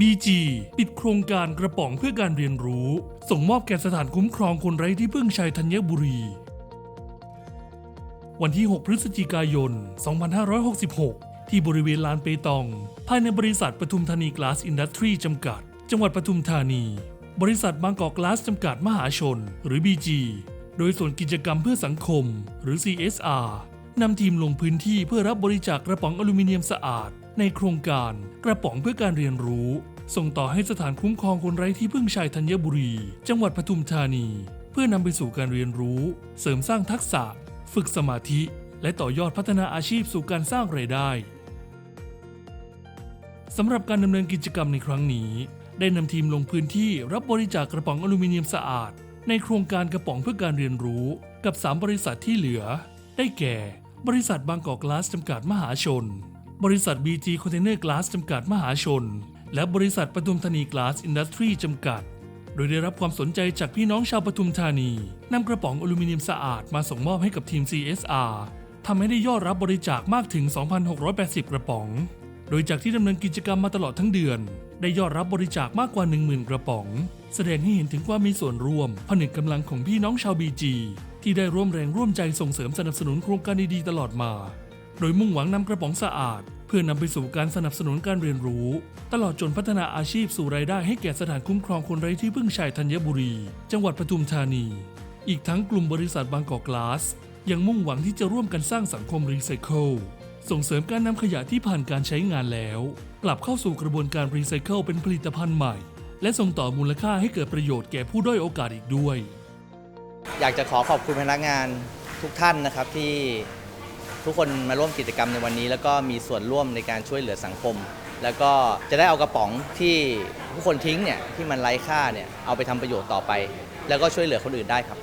BG ปิดโครงการกระป๋องเพื่อการเรียนรู้ ส่งมอบแก่สถานคุ้มครองคนไร้ที่พึ่งชัยธัญบุรี วันที่ 6 พฤศจิกายน 2566 ที่บริเวณลานเปตอง ภายในบริษัทปทุมธานีกลาสอินดัสทรีจำกัด จังหวัดปทุมธานี บริษัทบางกอกกลาสจำกัดมหาชน หรือ BG โดยส่วนกิจกรรมเพื่อสังคม หรือ CSR นำทีมลงพื้นที่เพื่อรับบริจาคกระป๋องอลูมิเนียมสะอาด ในโครงการกระป๋องเพื่อการเรียนรู้ ส่งต่อให้สถานคุ้มครองคนไร้ที่พึ่งชายธัญบุรี จังหวัดปทุมธานี เพื่อนำไปสู่การเรียนรู้ เสริมสร้างทักษะ ฝึกสมาธิ และต่อยอดพัฒนาอาชีพสู่การสร้างรายได้สำหรับการดำเนินกิจกรรมในครั้งนี้ ได้นำทีมลงพื้นที่รับบริจาคกระป๋องอลูมิเนียมสะอาด ในโครงการกระป๋องเพื่อการเรียนรู้กับ 3 บริษัทที่เหลือ ได้แก่ บริษัทบางกอกกลาสจำกัดมหาชน บริษัท BG Container Glass จำกัดมหาชน และบริษัทปทุมธานี Glass Industry จำกัด โดยได้รับความสนใจจากพี่น้องชาวปทุมธานีนำกระป๋องอลูมิเนียมสะอาดมาส่งมอบให้กับทีม CSR ทำให้ได้ยอดรับบริจาคมากถึง 2,680 กระป๋อง โดยจากที่ดำเนินกิจกรรมมาตลอดทั้งเดือน ได้ยอดรับบริจาคมากกว่า 10,000 กระป๋อง แสดงให้เห็นถึงความมีส่วนร่วมผนึกกำลังของพี่น้องชาวบีจีที่ได้ร่วมแรงร่วมใจส่งเสริมสนับสนุนโครงการดีๆตลอดมา โดยมุ่งหวังนำกระป๋องสะอาด เพื่อนำไปสู่การสนับสนุนการเรียนรู้ ตลอดจนพัฒนาอาชีพสู่รายได้ให้แก่สถานคุ้มครองคนไร้ที่พึ่งชายธัญบุรี จังหวัดปทุมธานี อีกทั้งกลุ่มบริษัทบางกอกกลาส ยังมุ่งหวังที่จะร่วมกันสร้างสังคมรีไซเคิลส่งเสริมการนำขยะที่ผ่านการใช้งานแล้ว กลับเข้าสู่กระบวนการรีไซเคิลเป็นผลิตภัณฑ์ใหม่ และส่งต่อมูลค่าให้เกิดประโยชน์แก่ผู้ด้อยโอกาสอีกด้วย อยากจะขอขอบคุณพนักงานทุกท่านนะครับที่ ทุกคนมาร่วมกิจกรรมในวันนี้ แล้วก็มีส่วนร่วมในการช่วยเหลือสังคม แล้วก็จะได้เอากระป๋องที่ผู้คนทิ้งเนี่ยที่มันไร้ค่าเนี่ยเอาไปทำประโยชน์ต่อไป แล้วก็ช่วยเหลือคนอื่นได้ครับ